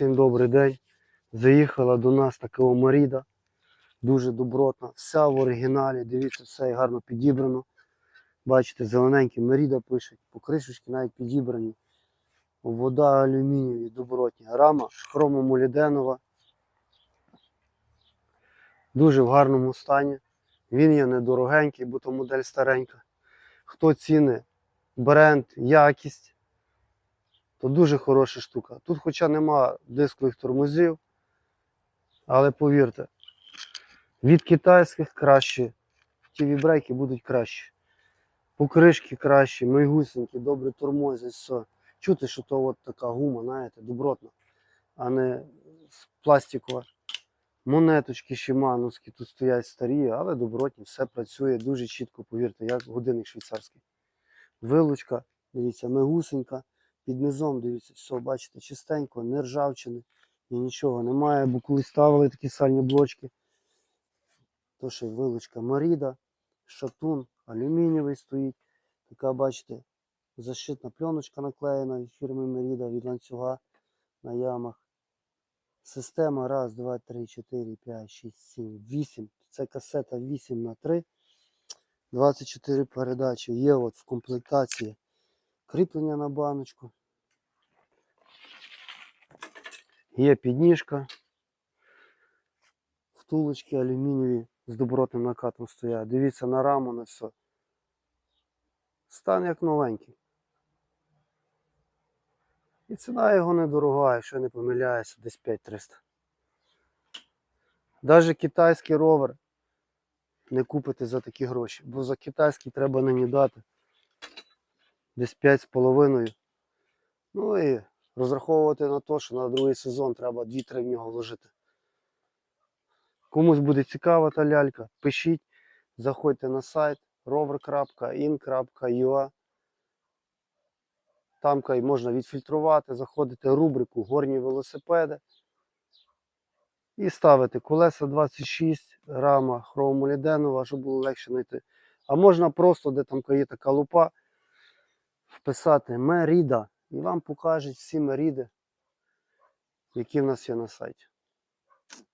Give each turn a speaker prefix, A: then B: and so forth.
A: Всім добрий день. Заїхала до нас така Маріда. Дуже добротна. Вся в оригіналі. Дивіться, все гарно підібрано. Бачите, зелененький Маріда пишуть, покришечки навіть підібрані. Вода алюмінієві, добротні. Рама хромомоліденова. Дуже в гарному стані. Він є недорогенький, бо то модель старенька. Хто ціни бренд, якість, то дуже хороша штука. Тут, хоча нема дискових тормозів, але повірте, від китайських краще, ті вібрейки будуть кращі. Покришки кращі, майгусенькі, добре тормозять, все. Чути, що то от така гума, знаєте, добротна, а не пластикова. Монеточки шимановські тут стоять старі, але добротні, все працює дуже чітко, повірте, як годинник швейцарський. Вилучка, дивіться, мегусенька. Під низом, дивіться, все, бачите, чистенько, не ржавчини, і нічого немає, бо коли ставили такі сальні блочки, то ще вилучка Маріда, шатун, алюмінієвий стоїть. Така, бачите, защитна пленочка наклеєна від фірми Меріда від ланцюга на ямах. Система раз, два, три, чотири, п'ять, шість, сім, вісім. Це касета 8 на 3 24 передачі. Є от в комплектації кріплення на баночку. Є підніжка. Втулочки алюмінієві з добротним накатом стоять. Дивіться на раму на все. Стан як новенький. І ціна його недорога, якщо не помиляюся, десь 5300. Навіть китайський ровер не купите за такі гроші, бо за китайський треба нині дати десь 5,5. Ну і розраховувати на те, що на другий сезон треба 2-3 в нього вложити. Комусь буде цікава та лялька, пишіть, заходьте на сайт rover.in.ua. Там можна відфільтрувати, заходите в рубрику Горні велосипеди і ставити колеса 26 грама хромоліденова, щоб було легше знайти. А можна просто, де там є така лупа, вписати Меріда і вам покажуть всі меріди, які в нас є на сайті.